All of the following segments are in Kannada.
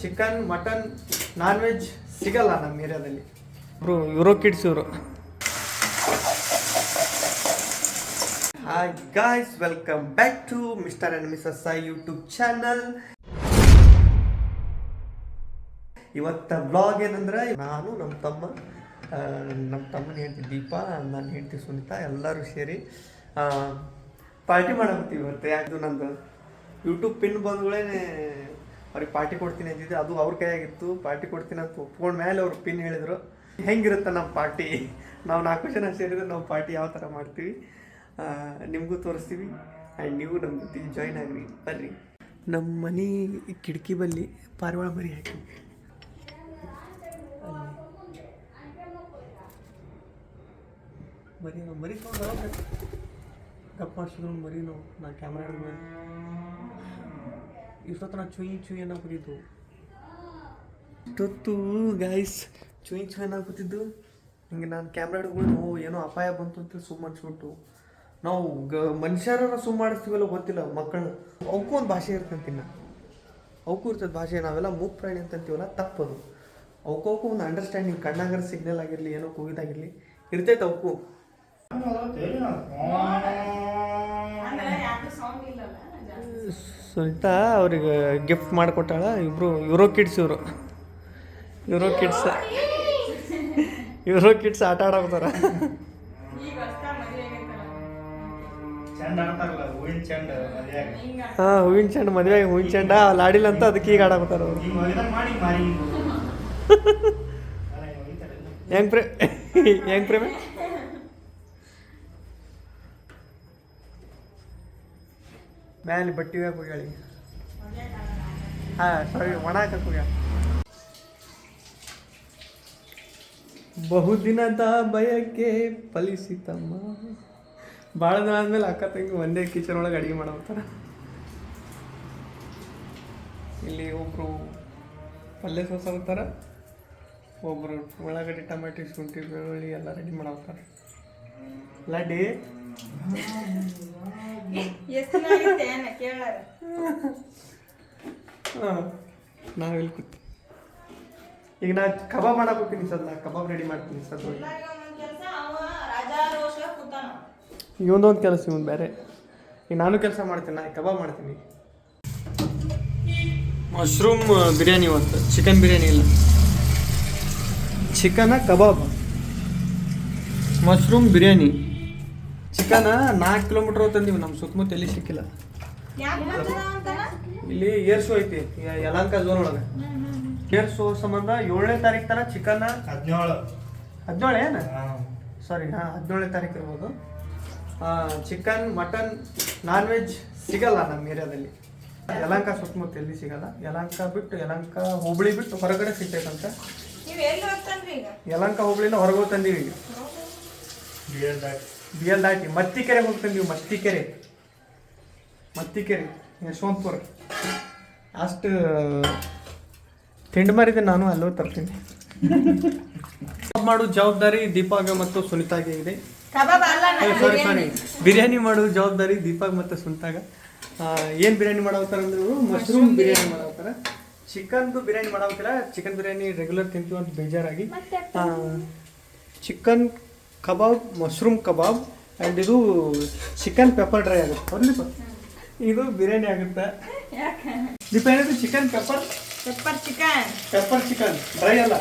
ಚಿಕನ್ ಮಟನ್ ನಾನ್ ವೆಜ್ ಸಿಗಲ್ಲ ನಮ್ಮ ಏರಿಯಾದಲ್ಲಿ. ಇವರು ಯುರೋ ಕಿಡ್ಸ್ ಇವರು. Hi guys welcome back to mister and missus I YouTube channel ಇವತ್ತ ಬ್ಲಾಗ್ ಏನಂದ್ರೆ ನಾನು ನಮ್ಮ ತಮ್ಮ ನಮ್ಮ ತಮ್ಮನ ಹೆಂಡತಿ ದೀಪಾ ನಾನು ಹೆಂಡತಿ ಸುನಿತಾ ಎಲ್ಲರೂ ಸೇರಿ ಪಾರ್ಟಿ ಮಾಡಕತ್ತೀವಿ ಇವತ್ತು. ಯಾಕೆ ನಂದು ಯೂಟ್ಯೂಬ್ ಪಿನ್ ಬಂದ್ಗಳೇ ಅವ್ರಿಗೆ ಪಾರ್ಟಿ ಕೊಡ್ತೀನಿ ಅಂತಿದ್ದೆ, ಅದು ಅವ್ರ ಕೈಯಾಗಿತ್ತು, ಪಾರ್ಟಿ ಕೊಡ್ತೀನಿ ಅಂತ ಒಪ್ಕೊಂಡ ಮೇಲೆ ಅವ್ರು ಪಿನ್ ಹೇಳಿದರು. ಹೆಂಗಿರುತ್ತೆ ನಮ್ಮ ಪಾರ್ಟಿ? ನಾವು ನಾಲ್ಕು ಜನ ಸೇರಿದ್ರೆ ನಾವು ಪಾರ್ಟಿ ಯಾವ ಥರ ಮಾಡ್ತೀವಿ? ನಿಮಗೂ ತೋರಿಸ್ತೀವಿ. ಆ್ಯಂಡ್ ನೀವು ನಮ್ಮ ಜೊತೆ ಜಾಯ್ನ್ ಆಗ್ರಿ. ಬರ್ರಿ. ನಮ್ಮ ಮನೆ ಕಿಟಕಿ ಬಲ್ಲಿ ಪಾರಿವಾಳ ಮರಿ ಹಾಕಿ. ಮರಿ ನಾವು ಮರಿ ತೊಗೊಂಡು ಗಪ್ಪ ಮಾಡಿಸಿದ್ರು ಮರಿ ನಾವು ನಾ ಕ್ಯಾಮ್ರಾ ಹಿಡಿದ್ಮೇಲೆ ಇಷ್ಟೊತ್ತು ನಾ ಚುಯಿ ಚುಯಿ ಅನ್ನೋ ಕೂತಿದ್ದು ಇಷ್ಟೊತ್ತು ಗಾಯ್ಸ್ ಚುಯಿ ಚುಯಿ ಅನ್ನೋ ಕೂತಿದ್ದು ಹಿಂಗೆ ನಾನು ಕ್ಯಾಮ್ರಾ ಹಿಡ್ಕೊಂಡು ಓ ಏನೋ ಅಪಾಯ ಬಂತು ಅಂತ ಸುಮ್ಮ ಅನ್ಸ್ಬಿಟ್ಟು. ನಾವು ಗ ಮನುಷ್ಯರನ್ನ ಸುಮ್ಮ ಮಾಡಿಸ್ತೀವಲ್ಲ ಗೊತ್ತಿಲ್ಲ ಮಕ್ಕಳನ್ನ. ಅವಕ್ಕೂ ಒಂದು ಭಾಷೆ ಇರ್ತಂತಿನ್ನ ಅವಕ್ಕೂ ಇರ್ತದೆ ಭಾಷೆ ನಾವೆಲ್ಲ ಮೂಕ್ ಪ್ರಾಣಿ ಅಂತ ಅಂತೀವಲ್ಲ ತಪ್ಪದು. ಅವಕ್ಕೂ ಅವಕ್ಕೂ ಒಂದು ಅಂಡರ್ಸ್ಟ್ಯಾಂಡಿಂಗ್ ಕಣ್ಣಾಗರ ಸಿಗ್ನಲ್ ಆಗಿರಲಿ ಏನೋ ಕೂಗಿದಾಗಿರಲಿ ಇರ್ತೈತೆ ಅವಕ್ಕೂ ಸುನಿತಾ ಅವ್ರಿಗೆ ಗಿಫ್ಟ್ ಮಾಡಿಕೊಟ್ಟಾಳ. ಇಬ್ಬರು ಯುರೋ ಕಿಡ್ಸ್ ಇವರು. ಯುರೋ ಕಿಡ್ಸ್ ಯುರೋ ಕಿಡ್ಸ್ ಆಟ ಆಡೋಗ್ತಾರ ಹಾಂ ಹೂವಿನ ಚೆಂಡು ಮದುವೆ ಹೂವಿನ ಚೆಂಡ. ಅಲ್ಲಿ ಆಡಿಲ್ಲ ಅಂತ ಅದಕ್ಕೆ ಈಗ ಆಡಾಕತ್ತಾರ ಅವರು. ಹೆಂಗ್ ಪ್ರೇ ಹೆಂಗ್ ಪ್ರೇಮ? ಮ್ಯಾಲೆ ಬಟ್ಟೆ ಒಗ್ಯಾಕ ಹೋಗ್ಯಾಳ. ಹಾಂ ಸಾರಿ ಒಣ ಹಾಕಕ್ಕೆ ಹೋಗ್ಯಾಳ. ಬಹುದಿನದ ಬಯಕೆ ಫಲಿಸಿತಮ್ಮ ಭಾಳ ದಿನ ಆದ್ಮೇಲೆ ಅಕ್ಕ ತಂಗಿ ಒಂದೇ ಕಿಚನ್ ಒಳಗೆ ಅಡುಗೆ ಮಾಡತ್ತಾರ ಇಲ್ಲಿ ಒಬ್ಬರು ಪಲ್ಯ ಸೋಸಲ್ತಾರ ಒಬ್ಬರು ಉಳ್ಳಾಗಡ್ಡಿ, ಟಮಾಟಿ, ಶುಂಠಿ, ಬೆಳ್ಳುಳ್ಳಿ ಎಲ್ಲ ರೆಡಿ ಮಾಡಾಕ್ತಾರೆ ಲಡ್ಡಿ. ಹಾಂ ಇಲ್ಲಿ ಕೂತಿ ಈಗ ನಾ ಕಬಾಬ್ ಮಾಡಕ್ ಹೋಗ್ತೀನಿ ಸರ್ ನಾ ಕಬಾಬ್ ರೆಡಿ ಮಾಡ್ತೀನಿ ಸರ್. ಇವೊಂದೊಂದು ಕೆಲಸ ಇವನ್ ಬೇರೆ. ಈಗ ನಾನು ಕೆಲಸ ಮಾಡ್ತೀನಿ ನಾ ಕಬಾಬ್ ಮಾಡ್ತೀನಿ. ಮಶ್ರೂಮ್ ಬಿರಿಯಾನಿ ಇವತ್ತು ಚಿಕನ್ ಬಿರಿಯಾನಿ ಇಲ್ಲ. ಚಿಕನ ಕಬಾಬ್. ಮಶ್ರೂಮ್ ಬಿರಿಯಾನಿ. ಚಿಕನ ನಾಲ್ಕು ಕಿಲೋಮೀಟ್ರ್ ತಂದೀವಿ ನಮ್ಮ ಸುತ್ತಮುತ್ತ ಎಲ್ಲಿ ಸಿಕ್ಕಿಲ್ಲ? ಇಲ್ಲಿ ಏರ್ ಶೋ ಐತಿ ಯ- ಯಲಹಂಕ ಝೋನ್ ಒಳಗೆ. ಏರ್ ಶೋ ಸಂಬಂಧ ಏಳನೇ ತಾರೀಕು ತನಕ ಚಿಕನ್ ಹದಿನೇಳು. ಹದಿನೇಳು ಏನು? ಸಾರಿ ಹಾಂ ಹದಿನೇಳನೇ ತಾರೀಕು ಇರ್ಬೋದು. ಚಿಕನ್ ಮಟನ್ ನಾನ್ ವೆಜ್ ಸಿಗಲ್ಲ ನಮ್ಮ ಏರಿಯಾದಲ್ಲಿ. ಯಲಹಂಕ ಸುತ್ತಮುತ್ತ ಎಲ್ಲಿ ಸಿಗಲ್ಲ. ಯಲಹಂಕ ಬಿಟ್ಟು ಯಲಹಂಕ ಹುಬ್ಳಿ ಬಿಟ್ಟು ಹೊರಗಡೆ ಸಿಗ್ತೈತಂತ ಯಲಹಂಕ ಹುಬ್ಳಿನ ಹೊರಗೆ ತಂದೀವಿ ಈಗ. ಬಿ ಎಲ್ ದಾಟಿ ಮತ್ತಿಕೆರೆ ಹೋಗ್ತೀನಿ ನೀವು ಮತ್ತಿಕೆರೆ. ಮತ್ತಿಕೆರೆ ಯಶವಂತಪುರ ಅಷ್ಟು ತಿಂಡಿ ಮಾರಿದೆ ನಾನು ಅಲ್ಲೂ ತರ್ತೀನಿ. ಮಾಡೋ ಜವಾಬ್ದಾರಿ ದೀಪಾಗ ಮತ್ತು ಸುನಿತಾಗೆ ಇದೆ. ಸಾರಿ ಸಾರಿ ಬಿರಿಯಾನಿ. ಮಾಡೋ ಜವಾಬ್ದಾರಿ ದೀಪಾಗ ಮತ್ತು ಸುನಿತಾಗ. ಏನು ಬಿರಿಯಾನಿ ಮಾಡಾವತ್ತಾರ ಅಂದ್ರೆ ಮಶ್ರೂಮ್ ಬಿರಿಯಾನಿ. ಮಾಡಾವತ್ತಾರ. ಚಿಕನ್ದು ಬಿರಿಯಾನಿ ಮಾಡಾವತ್ತಿಲ್ಲ ಚಿಕನ್ ಬಿರಿಯಾನಿ ರೆಗ್ಯುಲರ್ ತಿಂತೀವಿ ಅಂತ ಬೇಜಾರಾಗಿ. Chicken kebab mushroom kebab and ಇದು ಚಿಕನ್ ಪೆಪ್ಪರ್ ಡ್ರೈ ಆಗುತ್ತೆ. ಬರಲಿ ಇದು ಬಿರಿಯಾನಿ ಆಗುತ್ತೆ. ದೀಪ ಏನಿದೆ? Chicken pepper pepper chicken pepper chicken dry ಅಲ್ಲ.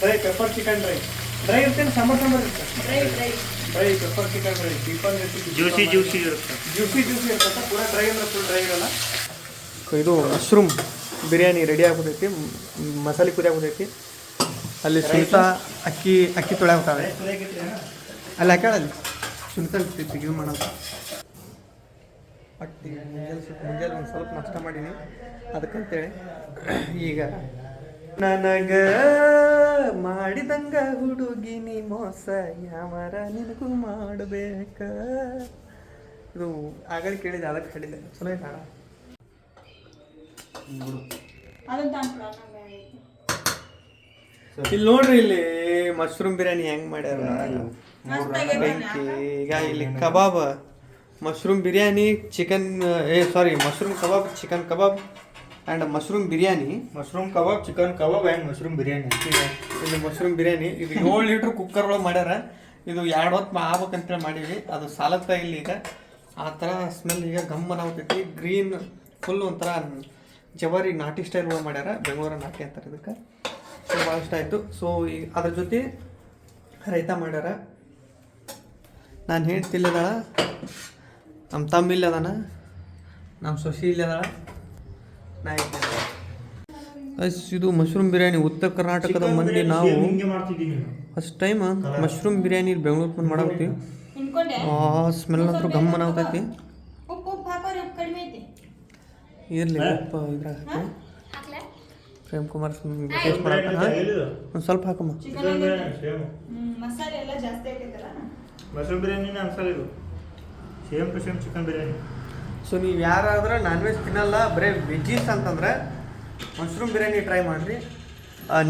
Dry pepper chicken dry dry ಇರ್ತೇನೆ ಸಾಂಬಾರ್ ಸಾಂಬಾರ್ ಇರುತ್ತೆ. Dry dry dry pepper chicken dry Deepan juicy juicy ಇರುತ್ತೆ. ಜ್ಯೂಸಿ ಜ್ಯೂಸಿ ಇರುತ್ತೆ. ಪೂರ ಡ್ರೈ ಅಂದ್ರೆ ಫುಲ್ ಡ್ರೈ ಇರಲ್ಲ. ಇದು ಮಶ್ರೂಮ್ ಬಿರಿಯಾನಿ ರೆಡಿ ಆಗ್ಬಿಟ್ಟೈತಿ ಮಸಾಲೆ ಮಸಾಲೆ ಕುದಿಯಾಗ್ಬಿಟ್ಟೈತಿ ಅಲ್ಲಿ ಸುನಿತಾ ಅಕ್ಕಿ ಅಕ್ಕಿ ಅಲ್ಲಿ ಹಾಕ್ಯಾಳ ಅಲ್ಲಿ ಸುನಿತಾ ಬಿಗಿ ಮಾಡೋದು. ಅಕ್ಕಿ ಮುಂಜಾನೆ ಸ್ವಲ್ಪ ಮುಂಜಾನೆ ಒಂದು ಸ್ವಲ್ಪ ನಷ್ಟ ಮಾಡೀನಿ. ಅದಕ್ಕಂತೇಳಿ ಈಗ ನನಗ ಮಾಡಿದಂಗ ಹುಡುಗಿ ನೀ ಮೋಸ, ಯಾವರ ನಿನಗೂ ಮಾಡಬೇಕ? ಇದು ಆಗಲೇ ಕೇಳಿದೆ, ಅದಕ್ಕೆ ಹೇಳಿದೆ. ಚಲೋ ಅದನ್ನ ಇಲ್ಲಿ ನೋಡ್ರಿ ಇಲ್ಲಿ ಮಶ್ರೂಮ್ ಬಿರಿಯಾನಿ ಹೆಂಗ್ ಮಾಡ್ಯಾರ ಬೆಂಕಿ ಈಗ ಇಲ್ಲಿ ಕಬಾಬ್ ಮಶ್ರೂಮ್ ಬಿರಿಯಾನಿ ಚಿಕನ್ ಏ sorry mushroom kebab chicken kebab and mushroom biryani. Mushroom kebab chicken kebab and mushroom biryani. ಇಲ್ಲಿ ಮಶ್ರೂಮ್ ಬಿರಿಯಾನಿ. ಇದು ಏಳು ಲೀಟ್ರ್ ಕುಕ್ಕರ್ ಒಳಗೆ ಮಾಡ್ಯಾರ. ಇದು ಎರಡು ಹೊತ್ತು ಆಗ್ಬೇಕಂತೇಳಿ ಮಾಡೀವಿ. ಅದು ಸಾಲತ್ತ ಇಲ್ಲಿ ಈಗ. ಆ ಥರ ಸ್ಮೆಲ್ ಈಗ ಗಮ್ಮನ ಆಗ್ತೈತಿ ಗ್ರೀನ್ ಫುಲ್ ಒಂಥರ ಜವಾರಿ ನಾಟಿ ಸ್ಟೈಲ್ ಒಳಗೆ ಮಾಡ್ಯಾರ. ಬೆಂಗಳೂರ ನಾಟಿ ಅಂತಾರೆ ಇದಕ್ಕೆ. ಸೊ ಭಾಳ ಇಷ್ಟ ಆಯಿತು. ಸೊ ಈ ಅದ್ರ ಜೊತೆ ರೈತ ಮಾಡ್ಯಾರ. ನಾನು ಹೇಳ್ತಿಲ್ಲದಾಳ ನಮ್ಮ ತಮ್ಮ ಇಲ್ಲದಾನ ನಮ್ಮ ಸೊಸಿ ಇಲ್ಲದಾಳ ನಾ ಇದು ಮಶ್ರೂಮ್ ಬಿರಿಯಾನಿ ಉತ್ತರ ಕರ್ನಾಟಕದ ಮಂದಿ ನಾವು first time mushroom biryani Bengaluru ಬಂದು ಮಾಡಾಕತ್ತೀವಿ ಆ ಸ್ಮೆಲ್ ಅಂತೂ ಗಮ್ಮನ ಆಗ್ತೈತಿ. ಇರಲಿ ಉಪ್ಪು ಇದ್ರಾಗ ಪ್ರೇಮ್ ಕುಮಾರ್ ಟೇಸ್ಟ್ ಮಾಡತ್ತಾನ ಒಂದು ಸ್ವಲ್ಪ ಹಾಕಮ್ಮ. ಚಿಕನ್ ಬಿರಿಯಾನಿ ಸೇಮ್ ಮಸಾಲೆ ಎಲ್ಲ ಜಾಸ್ತಿ ಆಗೈತಲ್ಲ ಮಶ್ರೂಮ್ ಬಿರಿಯಾನಿನ ಅನ್ಸಲ್ಲ ಇದು. Same to same chicken biryani. So ನೀವು ಯಾರಾದ್ರೆ ನಾನ್ ವೆಜ್ ತಿನ್ನಲ್ಲ ಬರೀ ವೆಜ್ಜೀಸ್ ಅಂತಂದ್ರೆ ಮಶ್ರೂಮ್ ಬಿರಿಯಾನಿ ಟ್ರೈ ಮಾಡಿರಿ.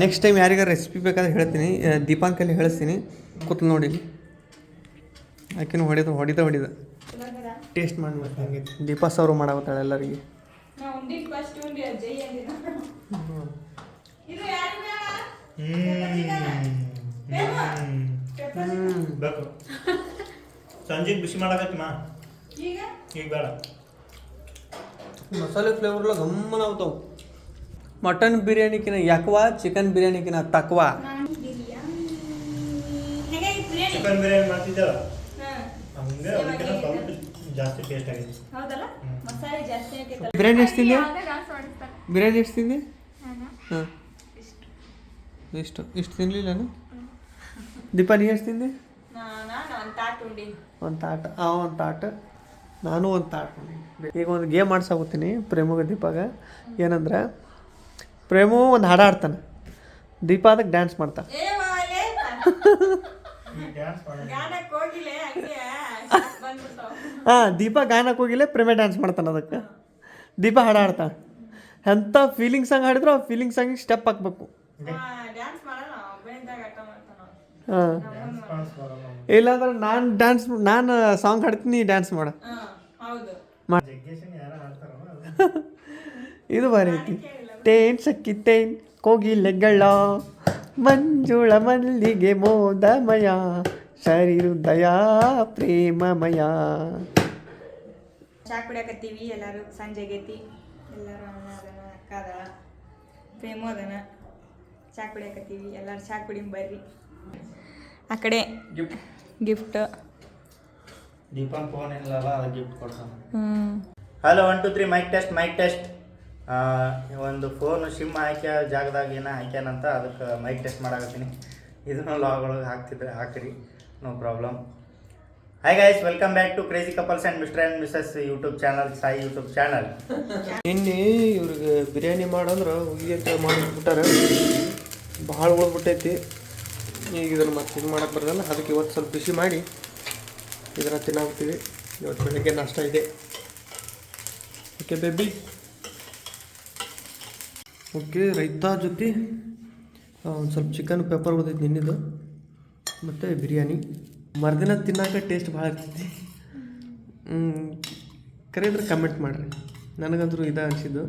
ನೆಕ್ಸ್ಟ್ ಟೈಮ್ ಯಾರಿಗಾರ ರೆಸಿಪಿ ಬೇಕಾದ್ರೆ ಹೇಳ್ತೀನಿ. ದೀಪಾಂಕಲ್ಲಿ ಹೇಳಿಸ್ತೀನಿ. ಕೂತು ನೋಡಿ. ಆಕಿನೂ ಹೊಡೆದು ಹೊಡಿದ ಹೊಡಿದ. ಟೇಸ್ಟ್ ಮಾಡಿ ಹಂಗೆ ದೀಪಾ ಸಾವಿರ ಮಾಡಾಕತ್ತಾಳೆ ಎಲ್ಲರಿಗೆ. ಇದು ಬೇಕು. ಸಂಜೆಗೆ ಬಿಸಿ ಮಾಡಕತ್ತಿ ಮಾ. ಈಗ? ಈಗ ಬೇಡ. ಮಸಾಲೆ ಫ್ಲೇವರ್ಲ ಗಮ್ಮನ ಆಗ್ತಾವ. ಮಟನ್ ಬಿರಿಯಾನಿಕಿನ ಯಾಕವಾ ಚಿಕನ್ ಬಿರಿಯಾನಿಕಿನ ತಕ್ವಾ? ಚಿಕನ್ ಬಿರಿಯಾನಿ. ಮಾಡ್ತಿದ್ದಲ್ಲ ಹಂಗೆ ಅದಕ್ಕಿಂತ ಸ್ವಲ್ಪ ಜಾಸ್ತಿ ಟೇಸ್ಟ್ ಆಗಿದೆ. ಹೌದಲ್ಲ? ಮಸಾಲೆ ಜಾಸ್ತಿ ಆಗೈತಲ್ಲ ಬಿರಿಯಾನಿ ಎಷ್ಟು ತಿಂದೆ ಬಿರಿಯಾನಿ ಎಷ್ಟು ತಿಂದೆ ಹಾಂ. ಇಷ್ಟು. ಇಷ್ಟು. ನಾನು? ದೀಪಾ ನೀ ಎಷ್ಟು ತಿಂದೆ? ಒಂದು ತಾಟ್ ಆ ಒಂದು ತಾಟ. ನಾನು ಒಂದು ತಾಟ ಈಗ ಒಂದು ಗೇಮ್ ಆಡ್ಸಾಗುತ್ತೀನಿ ಪ್ರೇಮಗ ದೀಪಾಗ. ಏನಂದ್ರೆ ಪ್ರೇಮು ಒಂದು ಹಾಡ ಆಡ್ತಾನೆ ದೀಪ ಅದಕ್ಕೆ ಡ್ಯಾನ್ಸ್ ಮಾಡ್ತಾನೆ ಹಾಂ ದೀಪ ಗಾನಕ್ಕೆ ಹೋಗಿಲ್ಲ ಪ್ರೇಮೆ ಡ್ಯಾನ್ಸ್ ಮಾಡ್ತಾನೆ ಅದಕ್ಕೆ. ದೀಪ ಹಾಡು ಆಡ್ತಾನೆ ಎಂಥ ಫೀಲಿಂಗ್ ಸಾಂಗ್ ಹಾಡಿದ್ರು ಆ ಫೀಲಿಂಗ್ ಸಾಂಗ್ ಸ್ಟೆಪ್ ಹಾಕ್ಬೇಕು. ಹಾಂ ಡ್ಯಾನ್ಸ್ ಮಾಡಲ್ಲ ಇಲ್ಲಾಂದ್ರೆ ನಾನು ಡ್ಯಾನ್ಸ್ ನಾನು ಸಾಂಗ್ ಹಾಡ್ತೀನಿ ಡ್ಯಾನ್ಸ್ ಮಾಡ. ಹಾ ಹೌದು. ಜಗ್ಗೇಶನ್ ಯಾರು ಆಡ್ತಾರಲ್ಲ ಇದು ಬಾರಿ ಐತಿ. ತೇನ್ ಸಕ್ಕಿ ತೇನ್ ಕೋಗಿಲೆಗಳ ಮಂಜುಳ ಮಲ್ಲಿಗೆ ಮೋದಮಯ ಸರಿ ಹೃದಯ ಪ್ರೇಮಮಯ. ಚಾ ಕುಡಿಯಾಕತ್ತೀವಿ ಎಲ್ಲರೂ ಸಂಜೆ ಆಗೈತಿ ಎಲ್ಲರೂ ಅಣ್ಣ ಅದನ ಅಕ್ಕ ಅದಳ ಪ್ರೇಮು ಅದನ ಚಾ ಕುಡಿಯಾಕತ್ತೀವಿ ಎಲ್ಲರೂ ಚಾ ಕುಡಿ ಬರ್ರಿ. ಆ ಕಡೆ ಗಿಫ್ಟ್ ದೀಪನ್ ಫೋನ್ ಇಲ್ಲಲ್ಲ ಅದು gift hmm. Hello one two three mic test mic test ಒಂದು ಫೋನ್ ಸಿಮ್ ಹಾಕ್ಯ ಜಾಗದಾಗ ಏನೋ ಹಾಕ್ಯಾನಂತ ಅದಕ್ಕೆ ಮೈಕ್ ಟೆಸ್ಟ್ ಮಾಡಾಕತ್ತೀನಿ. ಇದನ್ನು ಲಾಗ್ ಒಳಗೆ ಹಾಕ್ತಿದ್ರೆ ಹಾಕ್ರಿ no problem hi guys welcome back to crazy couples and mister and missus YouTube channel Sai YouTube channel ನಿನ್ನೆ ಇವ್ರಿಗೆ ಬಿರಿಯಾನಿ ಮಾಡಂದ್ರೆ ಉಗಿಯಕ್ಕೆ ಮಾಡಿಬಿಟ್ಟಾರೆ ಭಾಳ ಉಳ್ಬಿಟ್ಟೈತಿ. ಈಗ ಇದನ್ನು ಮತ್ತೆ ಇದು ಮಾಡಕ್ಕೆ ಬರೋದಲ್ಲ ಅದಕ್ಕೆ ಇವತ್ತು ಸ್ವಲ್ಪ ಬಿಸಿ ಮಾಡಿ ಇದನ್ನು ತಿನ್ನಾಗ್ತೀವಿ ಇವತ್ತು ಬೆಳಗ್ಗೆ ನಾಷ್ಟ ಇದೆ. ಓಕೆ ಬೇಬಿ ಓಕೆ ರೈತ ಜೊತೆ ಒಂದು ಸ್ವಲ್ಪ ಚಿಕನ್ ಪೆಪ್ಪರ್ ಉಳಿದೈತಿ ನಿನ್ನಿದು. ಮತ್ತು ಬಿರಿಯಾನಿ. ಮರ್ದಿನ ತಿನ್ನಾಕ ಟೇಸ್ಟ್ ಭಾಳ ಇರ್ತೈತಿ. ಕರೆಕ್ಟ್ರೆ ಕಮೆಂಟ್ ಮಾಡಿರಿ. ನನಗಂತೂ ಇದು ಅನಿಸಿದ್ದು,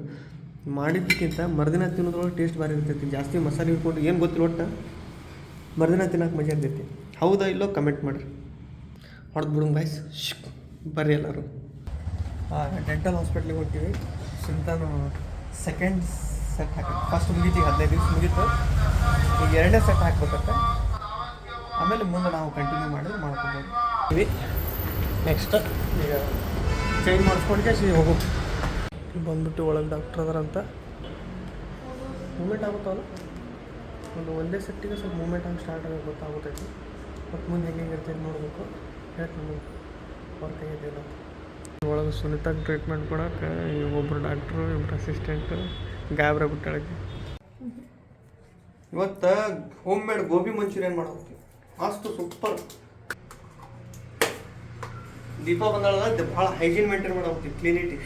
ಮಾಡಿದ್ದಕ್ಕಿಂತ ಮರುದಿನ ತಿನ್ನೋದ್ರೊಳಗೆ ಟೇಸ್ಟ್ ಭಾರಿ ಇರ್ತೈತಿ. ಜಾಸ್ತಿ ಮಸಾಲೆ ಇಟ್ಕೊಂಡು ಏನು ಗೊತ್ತಿಲ್ಲ ಒಟ್ಟು ಮರುದಿನ ತಿನ್ನೋಕೆ ಮಜಾ ಇರ್ತೈತಿ. ಹೌದಾ ಇಲ್ಲೋ ಕಮೆಂಟ್ ಮಾಡಿರಿ. ಹೊಡೆದು ಬಿಡು ಗಾಯ್ಸ್ ಬರ್ರಿ ಎಲ್ಲರೂ. ಡೆಂಟಲ್ ಹಾಸ್ಪಿಟ್ಲಿಗೆ ಹೋಗ್ತೀವಿ. ಸುಲ್ತಾನು ಸೆಕೆಂಡ್ ಸೆಟ್ ಹಾಕಿ ಫಸ್ಟ್ ಮುಗೀತಿ ಹದಿನೈದು ದಿವ್ಸ ಮುಗೀತು. ಈಗ ಎರಡನೇ ಸೆಟ್ ಹಾಕ್ಬೇಕಂತ. ಆಮೇಲೆ ಮುಂದೆ ನಾವು ಕಂಟಿನ್ಯೂ ಮಾಡಿದ್ರೆ ಮಾಡ್ಕೊಬೋದು. ನೆಕ್ಸ್ಟ್ ಈಗ ಚೇಂಜ್ ಮಾಡಿಸ್ಕೊಂಡ್ಕೆ ಸಿ ಹೋಗು. ಬಂದ್ಬಿಟ್ಟು ಒಳಗೆ ಡಾಕ್ಟ್ರ್ ಅದಾರಂತ ಮೂಮೆಂಟ್ ಆಗುತ್ತಲ್ಲ ಒಂದು ಒಂದೇ ಸೆಟ್ಟಿಗೆ ಸ್ವಲ್ಪ ಮೂಮೆಂಟ್ ಹಂಗೆ ಸ್ಟಾರ್ಟ್ ಆಗೋದು ಗೊತ್ತಾಗುತ್ತೈತಿ ಮತ್ತು ಮುಂದೆ ಹೆಂಗೆ ಹೆಂಗೆ ಇರ್ತೈತೆ ನೋಡಬೇಕು. ಹೇಳ್ತೀನಿ ಮುಂದೆ ವರ್ಕ್ ಆಗಿದೆಯಲ್ಲ ಒಳಗೆ ಸುನಿತಾಗ ಟ್ರೀಟ್ಮೆಂಟ್ ಕೊಡೋಕೆ ಒಬ್ಬರು ಡಾಕ್ಟ್ರು ಇಬ್ಬರು ಅಸಿಸ್ಟೆಂಟ್ ಗಾಬ್ರ ಬಿಟ್ಟಾಳಕ್ಕೆ ಇವತ್ತು ಹೋಮ್ ಮೇಡ್ ಗೋಬಿ ಮಂಚೂರಿಯನ್ ಮಾಡೋಕೆ ಮಸ್ತ್ ಸೂಪರ್ ದೀಪ ಬಂದಾಳಲ್ಲ ಭಾಳ ಹೈಜೀನ್ ಮೇಂಟೈನ್ ಮಾಡೋಗ್ತೀವಿ ಕ್ಲೀನಿಟಿ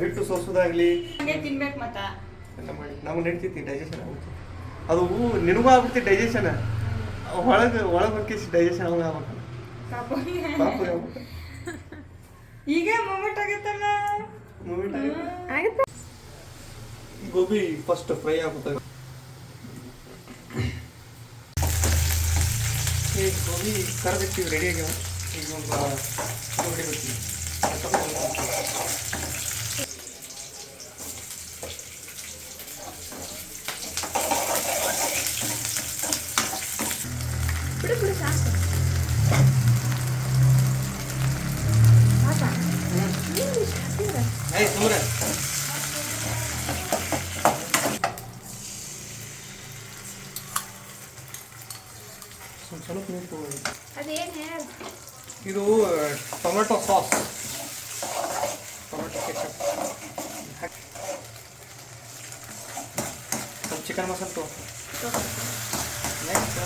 ಹಿಟ್ಟು ಸೋಸೋದಾಗ್ಲಿ. ಹಂಗೆ ತಿನ್ಬೇಕು ಮತ್ತ. ಎಲ್ಲ ಮಾಡಿ ನಮ್ಗೆ ನಡೀತೈತಿ ಡೈಜೆಷನ್ ಆಗುತ್ತೆ ಅದು ನಿನಗೂ ಆಗ್ಬಿಡ್ತಿ ಡೈಜೆಷನ್ ಒಳಗೆ ಒಳಗೆ ಹೊಕ್ಕಿಸಿ ಡೈಜೆಷನ್ ಅವಾಗ ಆಗ್ಬೇಕು. ಈಗ ಮೂಮೆಂಟ್ ಆಗೈತಲ್ಲ. ಗೋಬಿ ಫಸ್ಟ್ ಫ್ರೈ ಆಗುತ್ತೆ ಈಗ ಗೋಬಿ ಕರೆದಿರ್ತೀವಿ ರೆಡಿ ಆಗ್ಯಾವ ಈಗ ಒಂದು ಗೋಬಿ ಬರ್ತೀವಿ ಬಿಡು ಸ್ವಲ್ಪ ಸ್ವಲ್ಪ ನೀರು ತಗೊಳ್ಳಿ ಅದೇನ್ ಹೇಳು ಇದು ಟೊಮೆಟೊ ಸಾಸ್ ಟೊಮೆಟೊ ಕೆಚಪ್ ಸ್ವಲ್ಪ ಚಿಕನ್ ಮಸಾಲೆ ತಗೋ ನೆಕ್ಸ್ಟ್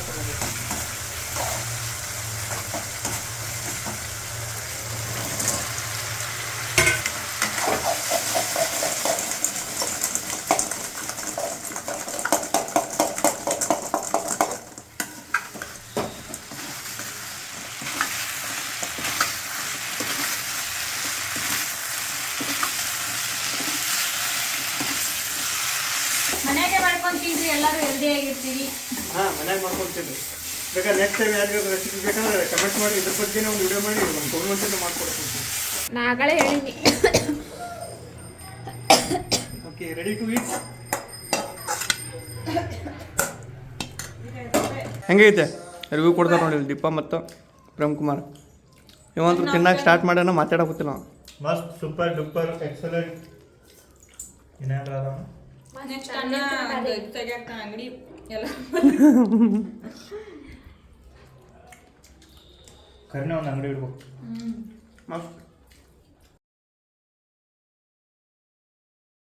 ಮಾಡ್ಕೊಂತಿದ್ರಿ ಎಲ್ಲರೂ ಹೆಲ್ದಿ ಆಗಿರ್ತೀವಿ ಹಾಂ ಮನ್ಯಾಗ ಮಾಡ್ಕೊಂತೀವಿ ಬೇಕಾದ್ರೆ ನೆಕ್ಸ್ಟ್ ಟೈಮ್ ಯಾರಿಗಾದ್ರು ರೆಸಿಪಿ ಬೇಕಾದ್ರೆ ಕಮೆಂಟ್ ಮಾಡಿ ಇದ್ರ ಬಗ್ಗೆನೇ ಒಂದು ವಿಡಿಯೋ ಮಾಡಿ ಒಂದು ತೊಗೊಂಡು ಮಾಡ್ಕೊಡ್ತೀನಿ ನಾಗಳೇ ಆಗಲೇ ಹೇಳಿನಿ. ಓಕೆ ರೆಡಿ ಟು ಈಟ್ ಹೆಂಗೈತೆ? ರಿವ್ಯೂ ಕೊಡ್ತಾರೆ ನೋಡಿ ಇಲ್ಲಿ ದೀಪ ಮತ್ತು ಪ್ರೇಮ್ ಕುಮಾರ್. ಇವಂತೂ ತಿನ್ನಕ್ಕೆ ಸ್ಟಾರ್ಟ್ ಮಾಡೋಣ ಮಾತಾಡೋಕತ್ತಿಲ್ಲ ನಾವು ಮಸ್ತ್ ಸೂಪರ್ ಡೂಪರ್ ಎಕ್ಸಲೆಂಟ್ ಏನಾದ್ರೂ ಅದಾವ ನೆಕ್ಸ್ಟ್ ಅನ್ನ ತೆಗಿಯಾಕ ಅಂಗಡಿ ಎಲ್ಲ ಕರ್ನೆ ಒಂದು ಅಂಗಡಿ ಇಡ್ಬೇಕು ಮಸ್ತ್